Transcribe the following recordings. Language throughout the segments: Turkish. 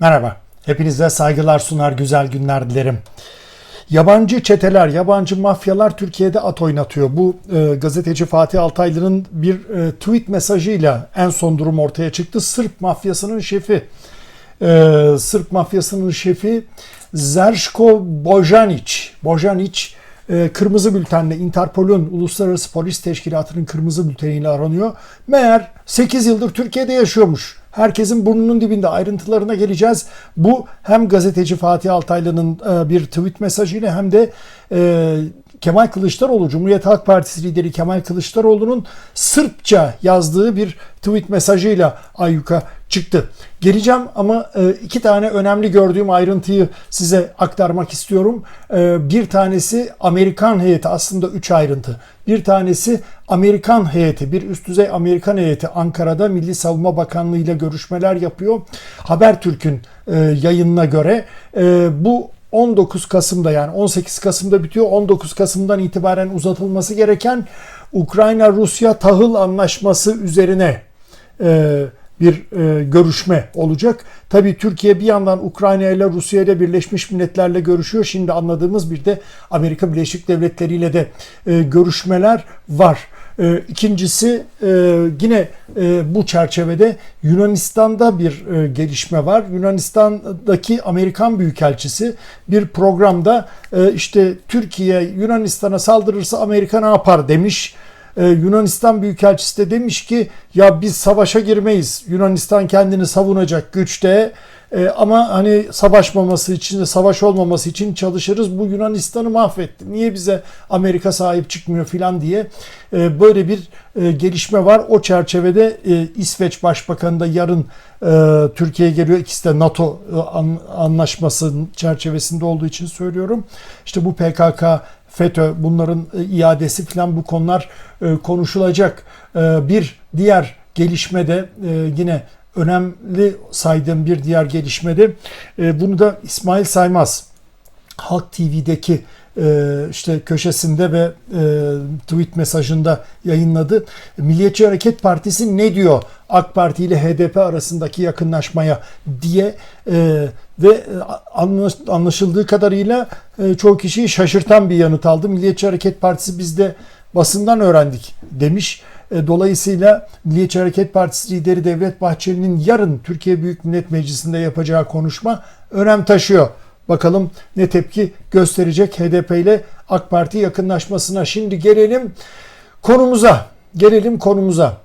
Merhaba. Hepinize saygılar sunar, güzel günler dilerim. Yabancı çeteler, yabancı mafyalar Türkiye'de at oynatıyor. Bu e, gazeteci Fatih Altaylı'nın bir e, tweet mesajıyla en son durum ortaya çıktı. Sırp mafyasının şefi, e, Sırp mafyasının şefi Zerşko Bojanic, Bojanic e, kırmızı bültenle Interpol'un Uluslararası Polis Teşkilatı'nın kırmızı bülteniyle aranıyor. Meğer 8 yıldır Türkiye'de yaşıyormuş. Herkesin burnunun dibinde ayrıntılarına geleceğiz. Bu hem gazeteci Fatih Altaylı'nın e, bir tweet mesajıyla hem de e, Kemal Kılıçdaroğlu, Cumhuriyet Halk Partisi lideri Kemal Kılıçdaroğlu'nun Sırpça yazdığı bir tweet mesajıyla ayyuka çıktı. Geleceğim ama e, iki tane önemli gördüğüm ayrıntıyı size aktarmak istiyorum. E, bir tanesi Amerikan heyeti aslında üç ayrıntı. Bir tanesi Amerikan heyeti, bir üst düzey Amerikan heyeti Ankara'da Milli Savunma Bakanlığı ile görüşmeler yapıyor. Habertürk'ün e, yayınına göre bu 19 Kasım'da yani 18 Kasım'da bitiyor. 19 Kasım'dan itibaren uzatılması gereken Ukrayna-Rusya tahıl anlaşması üzerine e, bir e, görüşme olacak. Tabii Türkiye bir yandan Ukrayna ile Rusya ile Birleşmiş Milletler'le görüşüyor. Şimdi anladığımız bir de Amerika Birleşik Devletleri ile de e, görüşmeler var. E, ikincisi e, yine e, bu çerçevede Yunanistan'da bir gelişme var. Yunanistan'daki Amerikan Büyükelçisi bir programda işte Türkiye Yunanistan'a saldırırsa Amerika ne yapar demiş. Yunanistan Büyükelçisi de demiş ki ya biz savaşa girmeyiz. Yunanistan kendini savunacak güçte e, ama hani savaşmaması için, savaş olmaması için çalışırız. Bu Yunanistan'ı mahvetti. Niye bize Amerika sahip çıkmıyor filan diye e, böyle bir e, gelişme var. O çerçevede e, İsveç Başbakanı da yarın e, Türkiye'ye geliyor. İkisi de NATO e, an, anlaşması çerçevesinde olduğu için söylüyorum. İşte bu PKK FETÖ bunların e, iadesi filan bu konular e, konuşulacak. E, bir diğer gelişmede e, yine önemli saydığım bir diğer gelişmede e, bunu da İsmail Saymaz Halk TV'deki e, işte köşesinde ve e, tweet mesajında yayınladı. Milliyetçi Hareket Partisi ne diyor AK Parti ile HDP arasındaki yakınlaşmaya diye ve anlaşıldığı kadarıyla çoğu kişiyi şaşırtan bir yanıt aldı. Milliyetçi Hareket Partisi bizde basından öğrendik demiş. E, dolayısıyla Milliyetçi Hareket Partisi lideri Devlet Bahçeli'nin yarın Türkiye Büyük Millet Meclisi'nde yapacağı konuşma önem taşıyor. Bakalım ne tepki gösterecek HDP ile AK Parti yakınlaşmasına. Şimdi gelelim konumuza. Gelelim konumuza.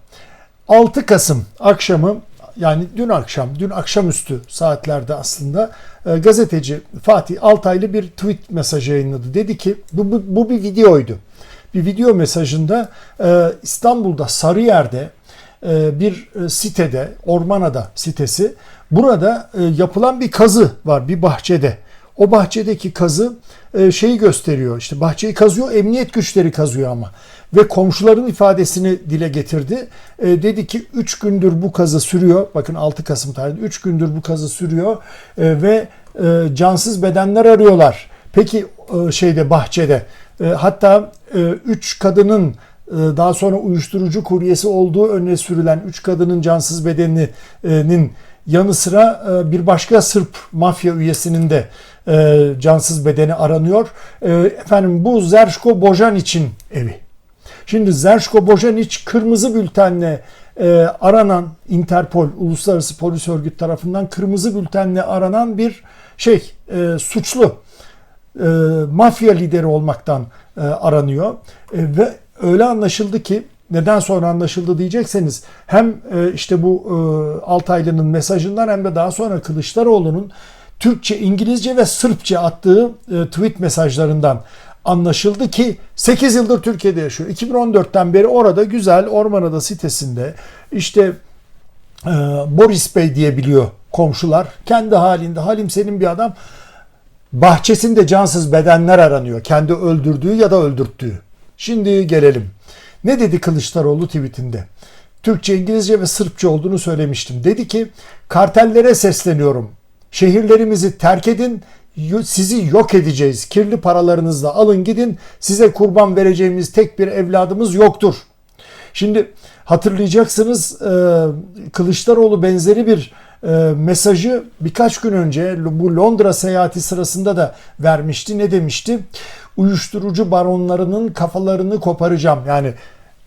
6 Kasım akşamı yani dün akşam, dün akşamüstü saatlerde aslında e, gazeteci Fatih Altaylı bir tweet mesajı yayınladı. Dedi ki bu, bu, bu bir videoydu bir video mesajında e, İstanbul'da Sarıyer'de e, bir e, sitede, Ormanada sitesi, burada yapılan bir kazı var bir bahçede. O bahçedeki kazı şeyi gösteriyor. İşte bahçeyi kazıyor, emniyet güçleri kazıyor ama. Ve komşuların ifadesini dile getirdi. Dedi ki 3 gündür bu kazı sürüyor. Bakın 6 Kasım tarihinde 3 gündür bu kazı sürüyor ve cansız bedenler arıyorlar. Peki şeyde bahçede hatta e, üç kadının e, daha sonra uyuşturucu kuryesi olduğu önüne sürülen üç kadının cansız bedeninin yanı sıra bir başka Sırp mafya üyesinin de cansız bedeni aranıyor. Efendim bu Zerşko Bojan evi. Şimdi Zerşko Bojanic kırmızı bültenle aranan Interpol Uluslararası Polis Örgütü tarafından kırmızı bültenle aranan bir şey suçlu e, mafya lideri olmaktan e, aranıyor. E, ve öyle anlaşıldı ki neden sonra anlaşıldı diyecekseniz hem e, işte bu e, Altaylı'nın mesajından hem de daha sonra Kılıçdaroğlu'nun Türkçe, İngilizce ve Sırpça attığı e, tweet mesajlarından anlaşıldı ki 8 yıldır Türkiye'de yaşıyor. 2014'ten beri orada güzel Ormanada sitesinde işte e, Boris Bey diye biliyor komşular. Kendi halinde Halim senin bir adam Bahçesinde cansız bedenler aranıyor. Kendi öldürdüğü ya da öldürttüğü. Şimdi gelelim. Ne dedi Kılıçdaroğlu tweetinde? Türkçe, İngilizce ve Sırpça olduğunu söylemiştim. Dedi ki kartellere sesleniyorum. Şehirlerimizi terk edin. Sizi yok edeceğiz. Kirli paralarınızla alın gidin. Size kurban vereceğimiz tek bir evladımız yoktur. Şimdi hatırlayacaksınız Kılıçdaroğlu benzeri bir mesajı birkaç gün önce bu Londra seyahati sırasında da vermişti. Ne demişti? Uyuşturucu baronlarının kafalarını koparacağım. Yani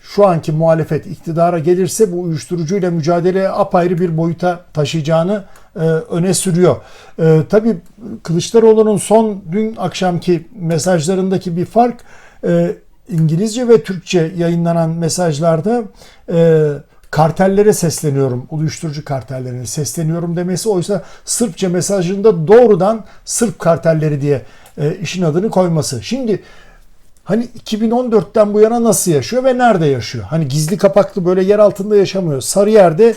şu anki muhalefet iktidara gelirse bu uyuşturucuyla mücadeleye apayrı bir boyuta taşıyacağını e, öne sürüyor. E, tabii Kılıçdaroğlu'nun son dün akşamki mesajlarındaki bir fark e, İngilizce ve Türkçe yayınlanan mesajlarda e, kartellere sesleniyorum, uyuşturucu kartellerine sesleniyorum demesi oysa Sırpça mesajında doğrudan Sırp kartelleri diye e, işin adını koyması. Şimdi hani 2014'ten bu yana nasıl yaşıyor ve nerede yaşıyor? Hani gizli kapaklı böyle yer altında yaşamıyor. Sarıyer'de e,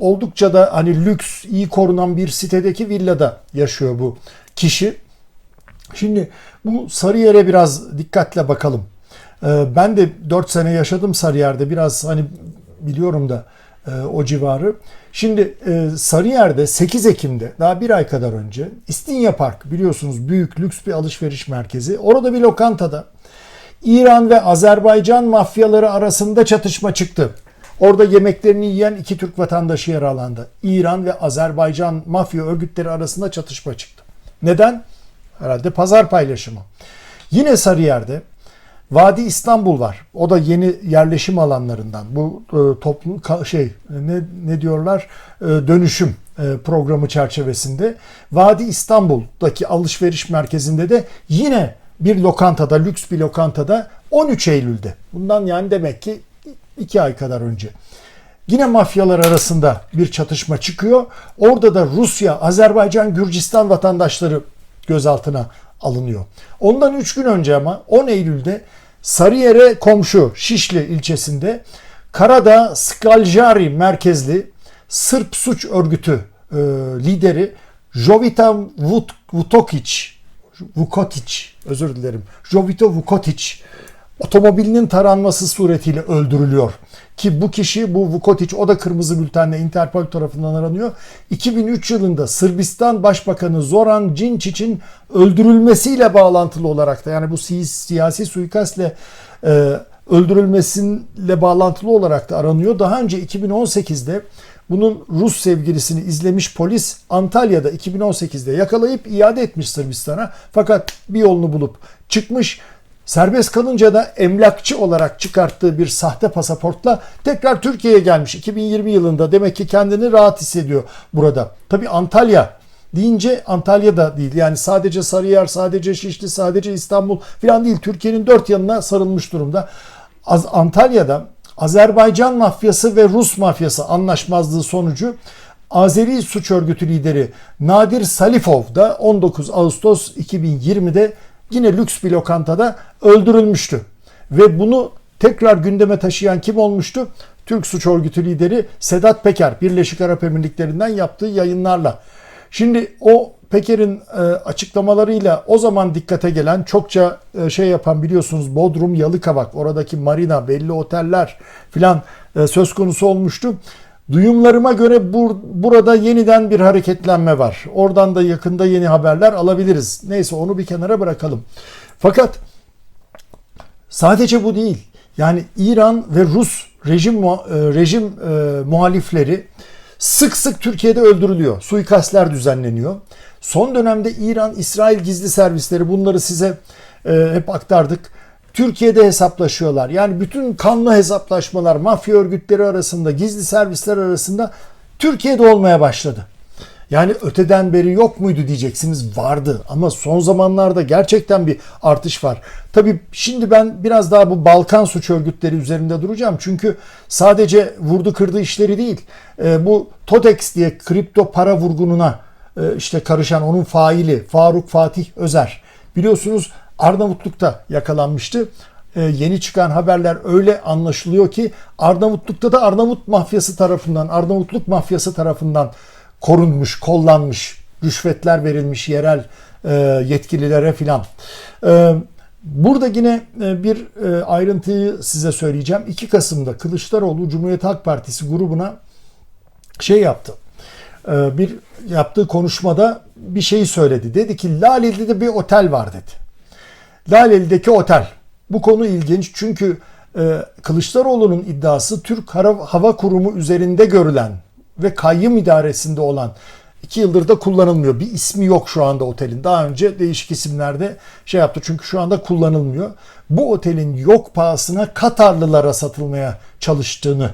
oldukça da hani lüks, iyi korunan bir sitedeki villada yaşıyor bu kişi. Şimdi bu Sarıyer'e biraz dikkatle bakalım. Ee, ben de 4 sene yaşadım Sarıyer'de. Biraz hani biliyorum da e, o civarı. Şimdi e, Sarıyer'de 8 Ekim'de daha bir ay kadar önce İstinye Park biliyorsunuz büyük lüks bir alışveriş merkezi. Orada bir lokantada İran ve Azerbaycan mafyaları arasında çatışma çıktı. Orada yemeklerini yiyen iki Türk vatandaşı yaralandı. İran ve Azerbaycan mafya örgütleri arasında çatışma çıktı. Neden? Herhalde pazar paylaşımı. Yine Sarıyer'de Vadi İstanbul var. O da yeni yerleşim alanlarından. Bu e, toplum şey ne ne diyorlar? E, dönüşüm e, programı çerçevesinde Vadi İstanbul'daki alışveriş merkezinde de yine bir lokantada, lüks bir lokantada 13 Eylül'de. Bundan yani demek ki 2 ay kadar önce. Yine mafyalar arasında bir çatışma çıkıyor. Orada da Rusya, Azerbaycan, Gürcistan vatandaşları gözaltına alınıyor. Ondan 3 gün önce ama 10 Eylül'de Sarıyer'e komşu Şişli ilçesinde Karadağ Skaljari merkezli Sırp suç örgütü e, lideri Jovita Vukotić Vukotić özür dilerim. Jovito Vukotić otomobilinin taranması suretiyle öldürülüyor. Ki bu kişi bu Vukotic o da kırmızı bültenle Interpol tarafından aranıyor. 2003 yılında Sırbistan Başbakanı Zoran Djindjic'in öldürülmesiyle bağlantılı olarak da yani bu siyasi suikastle e, öldürülmesiyle bağlantılı olarak da aranıyor. Daha önce 2018'de bunun Rus sevgilisini izlemiş polis Antalya'da 2018'de yakalayıp iade etmiş Sırbistan'a. Fakat bir yolunu bulup çıkmış. Serbest kalınca da emlakçı olarak çıkarttığı bir sahte pasaportla tekrar Türkiye'ye gelmiş. 2020 yılında demek ki kendini rahat hissediyor burada. Tabi Antalya deyince Antalya da değil. Yani sadece Sarıyer, sadece Şişli, sadece İstanbul falan değil. Türkiye'nin dört yanına sarılmış durumda. Az Antalya'da Azerbaycan mafyası ve Rus mafyası anlaşmazlığı sonucu Azeri suç örgütü lideri Nadir Salifov da 19 Ağustos 2020'de yine lüks bir lokantada öldürülmüştü. Ve bunu tekrar gündeme taşıyan kim olmuştu? Türk suç örgütü lideri Sedat Peker Birleşik Arap Emirlikleri'nden yaptığı yayınlarla. Şimdi o Peker'in e, açıklamalarıyla o zaman dikkate gelen çokça e, şey yapan biliyorsunuz Bodrum, Yalıkavak, oradaki marina, belli oteller filan e, söz konusu olmuştu. Duyumlarıma göre bur, burada yeniden bir hareketlenme var. Oradan da yakında yeni haberler alabiliriz. Neyse onu bir kenara bırakalım. Fakat sadece bu değil. Yani İran ve Rus rejim e, rejim e, muhalifleri sık sık Türkiye'de öldürülüyor. Suikastler düzenleniyor. Son dönemde İran, İsrail gizli servisleri bunları size e, hep aktardık Türkiye'de hesaplaşıyorlar. Yani bütün kanlı hesaplaşmalar mafya örgütleri arasında, gizli servisler arasında Türkiye'de olmaya başladı. Yani öteden beri yok muydu diyeceksiniz vardı ama son zamanlarda gerçekten bir artış var. Tabii şimdi ben biraz daha bu Balkan suç örgütleri üzerinde duracağım. Çünkü sadece vurdu kırdı işleri değil. E, bu Totex diye kripto para vurgununa e, işte karışan onun faili Faruk Fatih Özer. Biliyorsunuz Arnavutluk'ta yakalanmıştı. Ee, yeni çıkan haberler öyle anlaşılıyor ki Arnavutluk'ta da Arnavut mafyası tarafından, Arnavutluk mafyası tarafından korunmuş, kollanmış, rüşvetler verilmiş yerel e, yetkililere filan. E, burada yine e, bir e, ayrıntıyı size söyleyeceğim. 2 Kasım'da Kılıçdaroğlu Cumhuriyet Halk Partisi grubuna şey yaptı. E, bir yaptığı konuşmada bir şeyi söyledi. Dedi ki Laleli'de bir otel var dedi. Laleli'deki otel. Bu konu ilginç çünkü e, Kılıçdaroğlu'nun iddiası Türk Hava Kurumu üzerinde görülen ve kayyım idaresinde olan iki yıldır da kullanılmıyor. Bir ismi yok şu anda otelin. Daha önce değişik isimlerde şey yaptı çünkü şu anda kullanılmıyor. Bu otelin yok pahasına Katarlılara satılmaya çalıştığını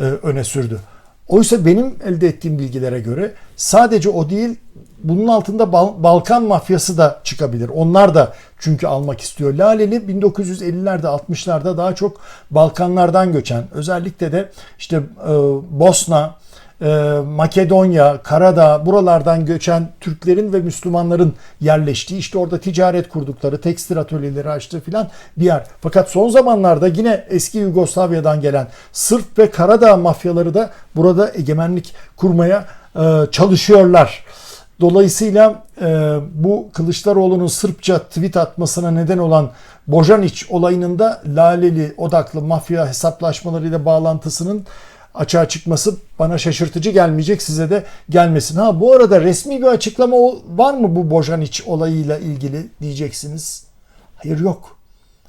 e, öne sürdü. Oysa benim elde ettiğim bilgilere göre sadece o değil bunun altında Bal- Balkan mafyası da çıkabilir. Onlar da çünkü almak istiyor. Laleli 1950'lerde 60'larda daha çok Balkanlardan göçen özellikle de işte e, Bosna, e, Makedonya, Karadağ buralardan göçen Türklerin ve Müslümanların yerleştiği işte orada ticaret kurdukları, tekstil atölyeleri açtığı filan bir yer. Fakat son zamanlarda yine eski Yugoslavya'dan gelen Sırp ve Karadağ mafyaları da burada egemenlik kurmaya e, çalışıyorlar. Dolayısıyla e, bu Kılıçdaroğlu'nun Sırpça tweet atmasına neden olan Bojanic olayının da Laleli odaklı mafya hesaplaşmalarıyla bağlantısının açığa çıkması bana şaşırtıcı gelmeyecek size de gelmesin. Ha bu arada resmi bir açıklama var mı bu Bojanic olayıyla ilgili diyeceksiniz. Hayır yok.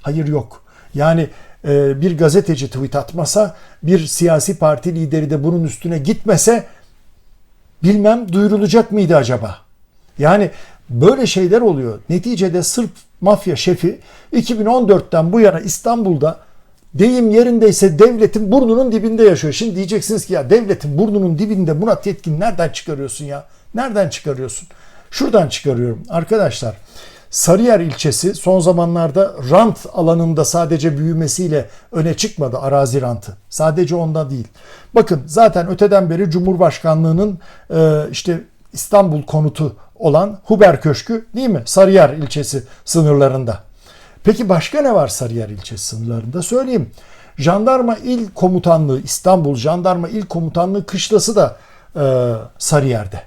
Hayır yok. Yani e, bir gazeteci tweet atmasa, bir siyasi parti lideri de bunun üstüne gitmese bilmem duyurulacak mıydı acaba? Yani böyle şeyler oluyor. Neticede Sırp mafya şefi 2014'ten bu yana İstanbul'da deyim yerindeyse devletin burnunun dibinde yaşıyor. Şimdi diyeceksiniz ki ya devletin burnunun dibinde Murat Yetkin nereden çıkarıyorsun ya? Nereden çıkarıyorsun? Şuradan çıkarıyorum. Arkadaşlar Sarıyer ilçesi son zamanlarda rant alanında sadece büyümesiyle öne çıkmadı arazi rantı. Sadece onda değil. Bakın zaten öteden beri Cumhurbaşkanlığının e, işte İstanbul konutu olan Huber Köşkü değil mi? Sarıyer ilçesi sınırlarında. Peki başka ne var Sarıyer ilçesi sınırlarında? Söyleyeyim. Jandarma İl Komutanlığı, İstanbul Jandarma İl Komutanlığı kışlası da e, Sarıyer'de.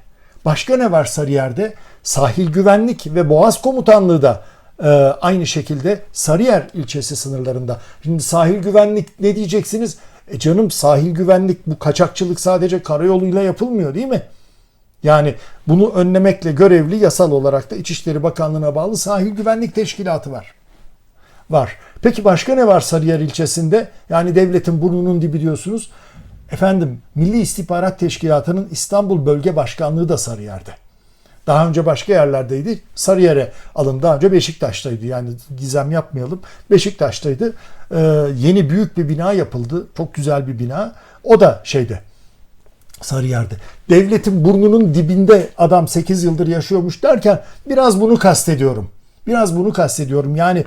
Başka ne var Sarıyer'de? Sahil Güvenlik ve Boğaz Komutanlığı da e, aynı şekilde Sarıyer ilçesi sınırlarında. Şimdi sahil güvenlik ne diyeceksiniz? E canım sahil güvenlik bu kaçakçılık sadece karayoluyla yapılmıyor değil mi? Yani bunu önlemekle görevli yasal olarak da İçişleri Bakanlığı'na bağlı sahil güvenlik teşkilatı var. Var. Peki başka ne var Sarıyer ilçesinde? Yani devletin burnunun dibi diyorsunuz. Efendim Milli İstihbarat Teşkilatı'nın İstanbul Bölge Başkanlığı da Sarıyer'de. Daha önce başka yerlerdeydi. Sarıyer'e alın. Daha önce Beşiktaş'taydı. Yani gizem yapmayalım. Beşiktaş'taydı. Ee, yeni büyük bir bina yapıldı. Çok güzel bir bina. O da şeyde Sarıyer'de. Devletin burnunun dibinde adam 8 yıldır yaşıyormuş derken biraz bunu kastediyorum. Biraz bunu kastediyorum. Yani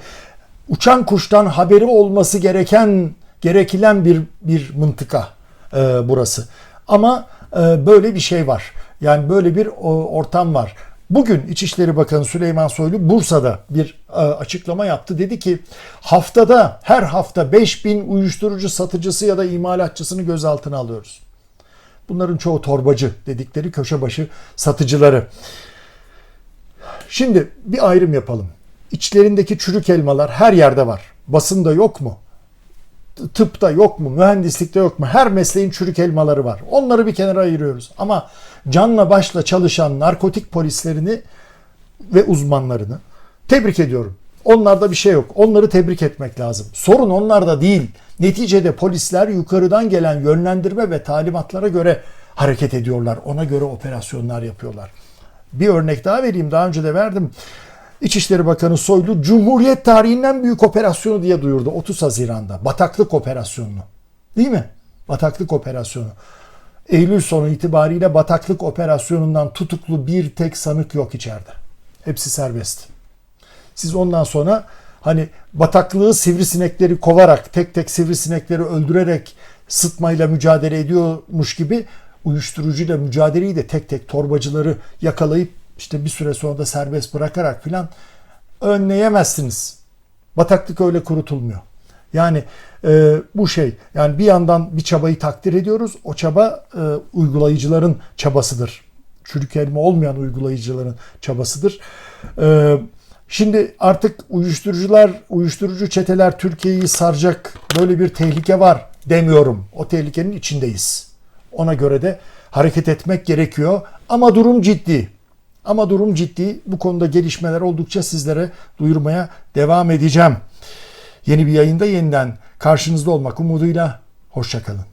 uçan kuştan haberi olması gereken gerekilen bir bir mıntıka e, burası. Ama e, böyle bir şey var. Yani böyle bir ortam var. Bugün İçişleri Bakanı Süleyman Soylu Bursa'da bir e, açıklama yaptı. Dedi ki haftada her hafta 5000 uyuşturucu satıcısı ya da imalatçısını gözaltına alıyoruz. Bunların çoğu torbacı dedikleri köşe başı satıcıları. Şimdi bir ayrım yapalım. İçlerindeki çürük elmalar her yerde var. Basında yok mu? Tıpta yok mu? Mühendislikte yok mu? Her mesleğin çürük elmaları var. Onları bir kenara ayırıyoruz. Ama canla başla çalışan narkotik polislerini ve uzmanlarını tebrik ediyorum. Onlarda bir şey yok. Onları tebrik etmek lazım. Sorun onlarda değil. Neticede polisler yukarıdan gelen yönlendirme ve talimatlara göre hareket ediyorlar. Ona göre operasyonlar yapıyorlar. Bir örnek daha vereyim. Daha önce de verdim. İçişleri Bakanı Soylu Cumhuriyet tarihinden büyük operasyonu diye duyurdu 30 Haziran'da. Bataklık operasyonunu. Değil mi? Bataklık operasyonu. Eylül sonu itibariyle bataklık operasyonundan tutuklu bir tek sanık yok içeride. Hepsi serbest. Siz ondan sonra hani bataklığı sivrisinekleri kovarak, tek tek sivrisinekleri öldürerek sıtmayla mücadele ediyormuş gibi uyuşturucuyla mücadeleyi de tek tek torbacıları yakalayıp işte bir süre sonra da serbest bırakarak filan önleyemezsiniz. Bataklık öyle kurutulmuyor. Yani e, bu şey yani bir yandan bir çabayı takdir ediyoruz. O çaba e, uygulayıcıların çabasıdır. Çürük elma olmayan uygulayıcıların çabasıdır. E, şimdi artık uyuşturucular, uyuşturucu çeteler Türkiye'yi saracak böyle bir tehlike var demiyorum. O tehlikenin içindeyiz. Ona göre de hareket etmek gerekiyor. Ama durum ciddi. Ama durum ciddi. Bu konuda gelişmeler oldukça sizlere duyurmaya devam edeceğim. Yeni bir yayında yeniden karşınızda olmak umuduyla hoşçakalın.